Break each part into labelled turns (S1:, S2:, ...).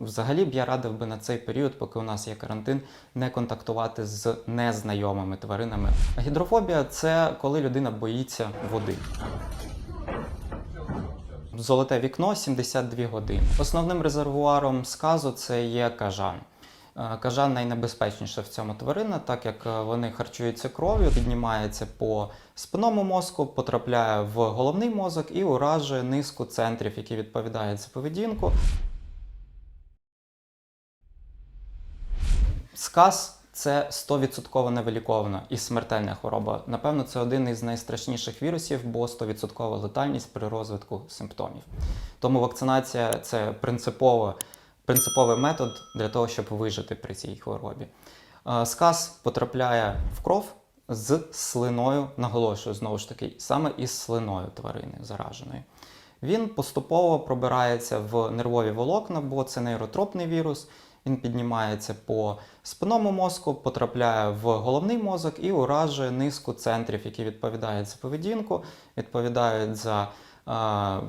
S1: Взагалі б я радив би на цей період, поки у нас є карантин, не контактувати з незнайомими тваринами. Гідрофобія це коли людина боїться води. Золоте вікно 72 години. Основним резервуаром сказу це є кажан. Е, Кажан найнебезпечніша в цьому тварина, так як е, вони харчуються кров'ю, піднімається по спинному мозку, потрапляє в головний мозок і уражує низку центрів, які відповідають за поведінку. Сказ це 100% невилікована і смертельна хвороба. Напевно, це один із найстрашніших вірусів, бо 100% летальність при розвитку симптомів. Тому вакцинація це принципово, принциповий метод для того, щоб вижити при цій хворобі. Е, Сказ потрапляє в кров з слиною, наголошую знову ж таки, саме із слиною тварини зараженої. Він поступово пробирається в нервові волокна, бо це нейротропний вірус. Він піднімається по спинному мозку, потрапляє в головний мозок і уражує низку центрів, які відповідають за поведінку, відповідають за е,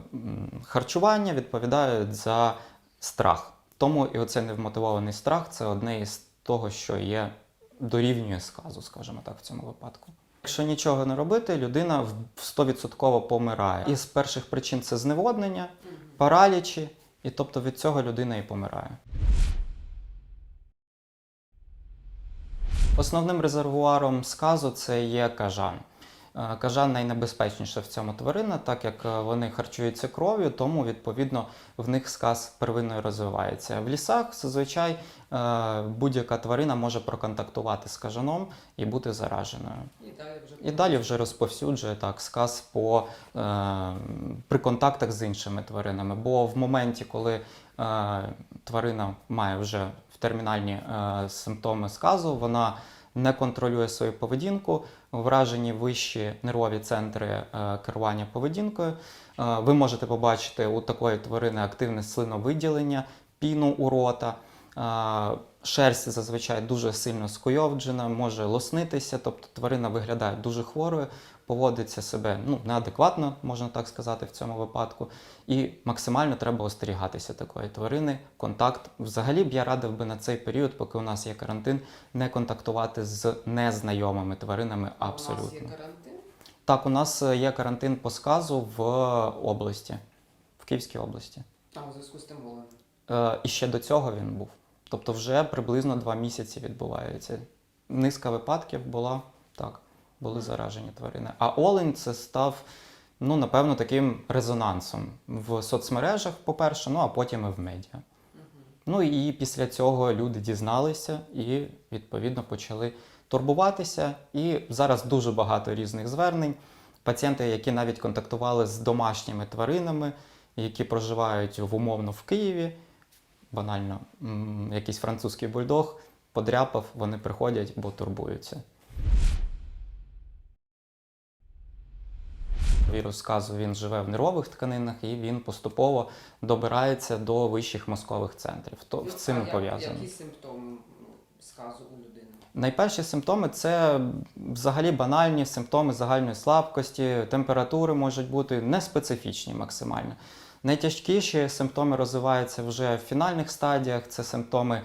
S1: харчування, відповідають за страх. Тому і оцей невмотивований страх це одне із того, що є дорівнює сказу, скажімо так, в цьому випадку. Якщо нічого не робити, людина в- в 100% помирає. Із перших причин це зневоднення, паралічі, і тобто від цього людина і помирає. Основним резервуаром сказу це є кажан. Е, Кажан найнебезпечніша в цьому тварина, так як е, вони харчуються кров'ю, тому відповідно в них сказ первинно розвивається. В лісах зазвичай е, будь-яка тварина може проконтактувати з кажаном і бути зараженою.
S2: І далі вже
S1: І далі вже розповсюджує так сказ по, е, при контактах з іншими тваринами. Бо в моменті, коли е, тварина має вже термінальні е, симптоми сказу, вона не контролює свою поведінку, вражені вищі нервові центри е, керування поведінкою. Е, ви можете побачити у такої тварини активне слиновиділення, піну у рота. Шерсть зазвичай дуже сильно скуйовджена, може лоснитися, тобто тварина виглядає дуже хворою, поводиться себе ну, неадекватно, можна так сказати, в цьому випадку. І максимально треба остерігатися такої тварини. Контакт взагалі б я радив би на цей період, поки у нас є карантин, не контактувати з незнайомими тваринами абсолютно.
S2: У нас є карантин.
S1: Так, у нас е, є карантин по сказу в області, в Київській області.
S2: А у зв'язку з тим воленом.
S1: Е, І ще до цього він був. Тобто вже приблизно два місяці відбувається. Низка випадків була так, були заражені тварини. А Олень це став, ну, напевно, таким резонансом в соцмережах, по-перше, ну а потім і в медіа. Ну і після цього люди дізналися і відповідно почали турбуватися. І зараз дуже багато різних звернень. Пацієнти, які навіть контактували з домашніми тваринами, які проживають в умовно в Києві, банально якийсь французький бульдог подряпав, вони приходять, бо турбуються. Вірус сказу він живе в нервових тканинах і він поступово добирається до вищих мозкових центрів. То
S2: Ну,
S1: з цим пов'язано.
S2: Які симптоми ну, сказу у людини?
S1: Найперші симптоми це взагалі банальні симптоми загальної слабкості, температури можуть бути неспецифічні максимально. Найтяжкіші симптоми розвиваються вже в фінальних стадіях. Це симптоми,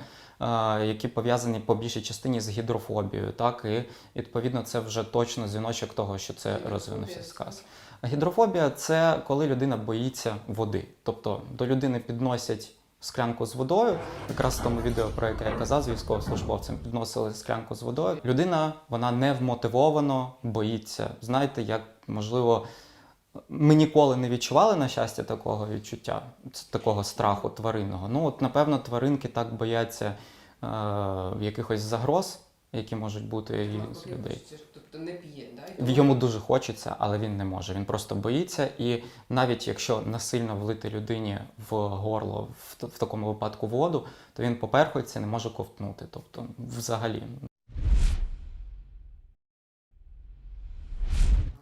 S1: які пов'язані по більшій частині з гідрофобією. Так? І відповідно це вже точно дзвіночок того, що це розвинувся сказ. Гідрофобія це коли людина боїться води. Тобто до людини підносять склянку з водою. Якраз в тому відео, про яке я казав, з військовослужбовцем підносили склянку з водою. Людина вона не вмотивовано боїться. Знаєте, як можливо. Ми ніколи не відчували, на щастя, такого відчуття, такого страху тваринного. Ну, от, напевно, тваринки так бояться е, якихось загроз, які можуть бути і з людей.
S2: Тобто не п'є, да?
S1: Йому дуже хочеться, але він не може. Він просто боїться, і навіть якщо насильно влити людині в горло в, в такому випадку воду, то він поперхується, не може ковтнути. Тобто, взагалі.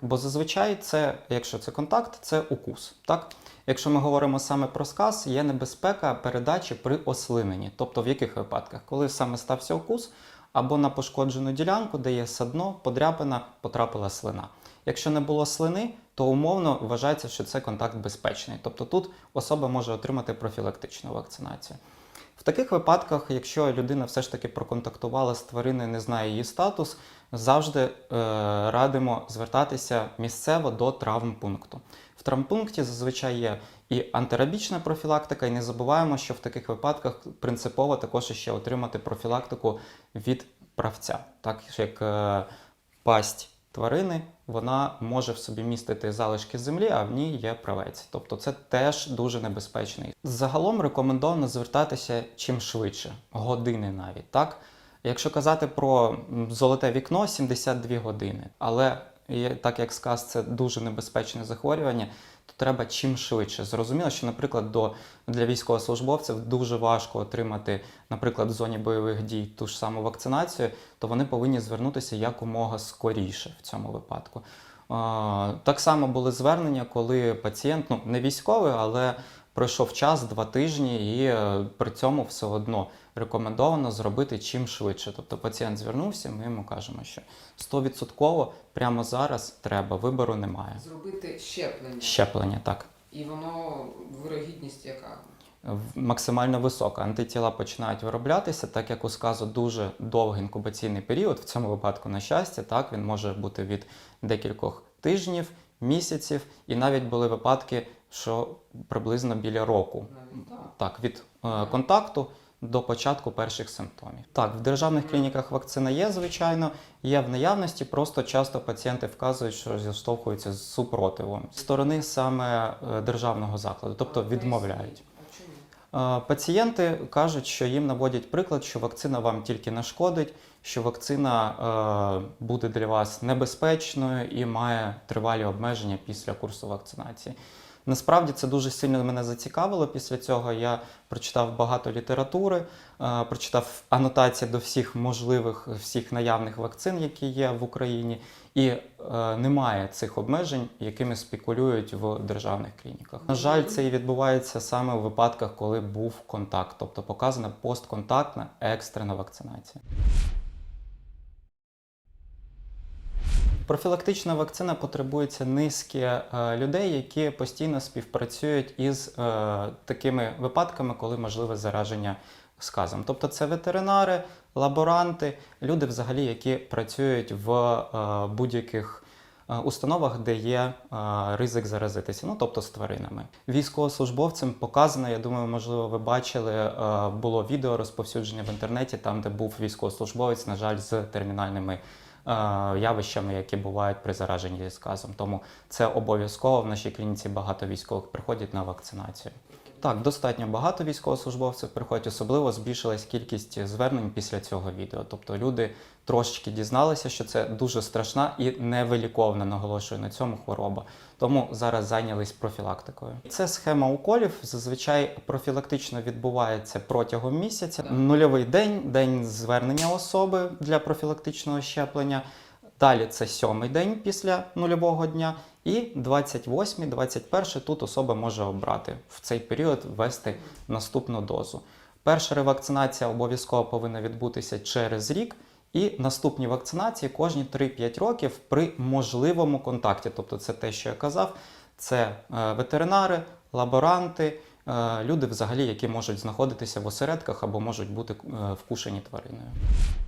S1: Бо зазвичай це, якщо це контакт, це укус. Так? Якщо ми говоримо саме про сказ, є небезпека передачі при ослиненні. Тобто в яких випадках? Коли саме стався укус, або на пошкоджену ділянку, де є садно, подряпина, потрапила слина. Якщо не було слини, то умовно вважається, що це контакт безпечний. Тобто тут особа може отримати профілактичну вакцинацію. В таких випадках, якщо людина все ж таки проконтактувала з твариною, не знає її статус, завжди е, радимо звертатися місцево до травмпункту. В травмпункті зазвичай є і антирабічна профілактика, і не забуваємо, що в таких випадках принципово також ще отримати профілактику від правця, так як е, пасть тварини вона може в собі містити залишки землі, а в ній є правець. Тобто це теж дуже небезпечний. Загалом рекомендовано звертатися чим швидше, години навіть так. Якщо казати про золоте вікно 72 години, але так як сказ це дуже небезпечне захворювання, треба чим швидше. Зрозуміло, що, наприклад, до, для військовослужбовців дуже важко отримати, наприклад, в зоні бойових дій ту ж саму вакцинацію, то вони повинні звернутися якомога скоріше в цьому випадку. Так само були звернення, коли пацієнт, ну не військовий, але пройшов час, два тижні, і е, при цьому все одно рекомендовано зробити чим швидше. Тобто пацієнт звернувся, ми йому кажемо, що 100% прямо зараз треба, вибору немає.
S2: Зробити щеплення.
S1: Щеплення так.
S2: І воно вирогідність яка?
S1: Максимально висока. Антитіла починають вироблятися, так як у сказу дуже довгий інкубаційний період. В цьому випадку, на щастя, так він може бути від декількох тижнів, місяців, і навіть були випадки, що приблизно біля року.
S2: Так.
S1: Від е, контакту до початку перших симптомів. Так, в державних клініках вакцина є, звичайно, є в наявності. Просто часто пацієнти вказують, що зіштовхуються з супротивом зі сторони саме е, державного закладу, тобто відмовляють. Е, Пацієнти кажуть, що їм наводять приклад, що вакцина вам тільки нашкодить, що вакцина е, буде для вас небезпечною і має тривалі обмеження після курсу вакцинації. Насправді це дуже сильно мене зацікавило. Після цього я прочитав багато літератури, е, прочитав анотації до всіх можливих, всіх наявних вакцин, які є в Україні, і е, немає цих обмежень, якими спекулюють в державних клініках. На жаль, це і відбувається саме у випадках, коли був контакт, тобто показана постконтактна екстрена вакцинація. Профілактична вакцина потребується низки е, людей, які постійно співпрацюють із е, такими випадками, коли можливе зараження сказом. Тобто це ветеринари, лаборанти, люди, взагалі, які працюють в е, будь-яких установах, де є е, ризик заразитися, ну тобто з тваринами. Військовослужбовцям показано, я думаю, можливо, ви бачили, е, було відео розповсюдження в інтернеті, там, де був військовослужбовець, на жаль, з термінальними явищами, які бувають при зараженні сказом. Тому це обов'язково в нашій клініці багато військових приходять на вакцинацію. Так, достатньо багато військовослужбовців приходять, особливо збільшилась кількість звернень після цього відео. Тобто люди трошечки дізналися, що це дуже страшна і невиліковна, наголошую на цьому хвороба. Тому зараз зайнялись профілактикою. Це схема уколів. Зазвичай профілактично відбувається протягом місяця. Нульовий день, день звернення особи для профілактичного щеплення. Далі це сьомий день після нульового дня, і 28, 21 тут особа може обрати в цей період ввести наступну дозу. Перша ревакцинація обов'язково повинна відбутися через рік, і наступні вакцинації кожні 3-5 років при можливому контакті. Тобто, це те, що я казав, це е, ветеринари, лаборанти, е, люди, взагалі, які можуть знаходитися в осередках або можуть бути е, вкушені твариною. Е,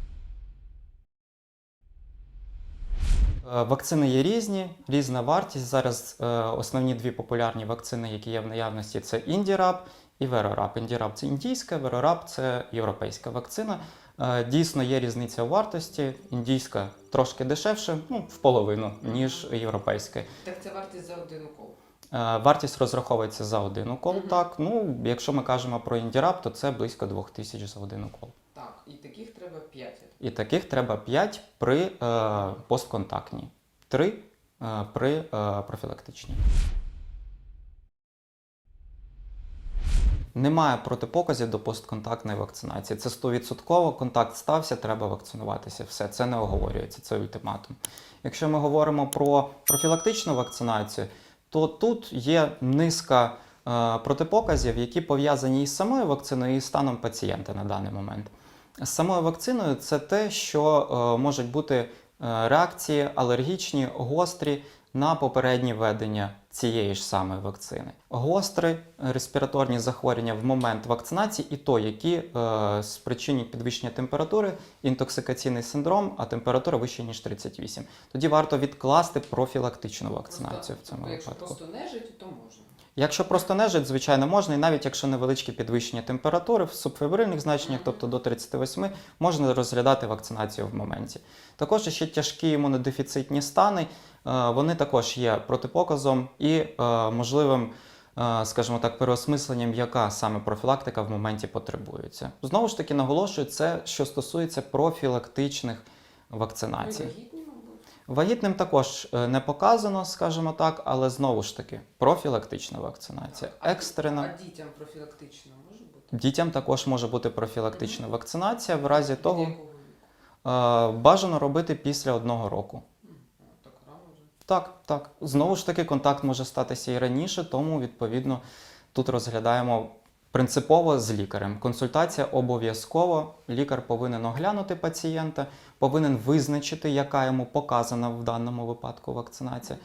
S1: Вакцини є різні, різна вартість. Зараз е, основні дві популярні вакцини, які є в наявності, це Індіраб і Верораб. Індіраб це індійська, Верораб це європейська вакцина. Е, Дійсно є різниця у вартості. Індійська трошки дешевше, ну в половину, ніж європейська.
S2: Так це вартість за один укол.
S1: Е, Вартість розраховується за один укол.
S2: Мгм.
S1: Так, ну якщо ми кажемо про Індіраб, то це близько 2000 за один укол.
S2: І таких треба 5.
S1: І таких треба 5 при е, постконтактній, 3 е, при е, профілактичній. Немає протипоказів до постконтактної вакцинації. Це 100% контакт стався, треба вакцинуватися. Все, це не оговорюється, це ультиматум. Якщо ми говоримо про профілактичну вакцинацію, то тут є низка е, протипоказів, які пов'язані із самою вакциною і станом пацієнта на даний момент. З самою вакциною це те, що е, можуть бути е, реакції алергічні, гострі на попереднє введення цієї ж самої вакцини. Гострі респіраторні захворювання в момент вакцинації, і то, які е, спричинять підвищення температури, інтоксикаційний синдром, а температура вища ніж 38. Тоді варто відкласти профілактичну вакцинацію в цьому
S2: тобто, якщо просто нежить, то можна.
S1: Якщо просто нежить, звичайно, можна, і навіть якщо невеличке підвищення температури в субфебрильних значеннях, тобто до 38, можна розглядати вакцинацію в моменті. Також ще тяжкі імунодефіцитні стани, е, вони також є протипоказом і е, можливим, е, скажімо так, переосмисленням, яка саме профілактика в моменті потребується. Знову ж таки, наголошую, це що стосується профілактичних вакцинацій.
S2: Ну, і вагітні, мабуть.
S1: Вагітним також е, не показано, скажімо так, але знову ж таки профілактична вакцинація. Екстрена.
S2: А дітям профілактично може бути?
S1: Дітям також може бути профілактична вакцинація в разі того, е, бажано робити після одного року.
S2: Так рано вже.
S1: Так, так. Знову ж таки, контакт може статися і раніше, тому відповідно тут розглядаємо принципово з лікарем. Консультація обов'язково. Лікар повинен оглянути пацієнта, повинен визначити, яка йому показана в даному випадку вакцинація.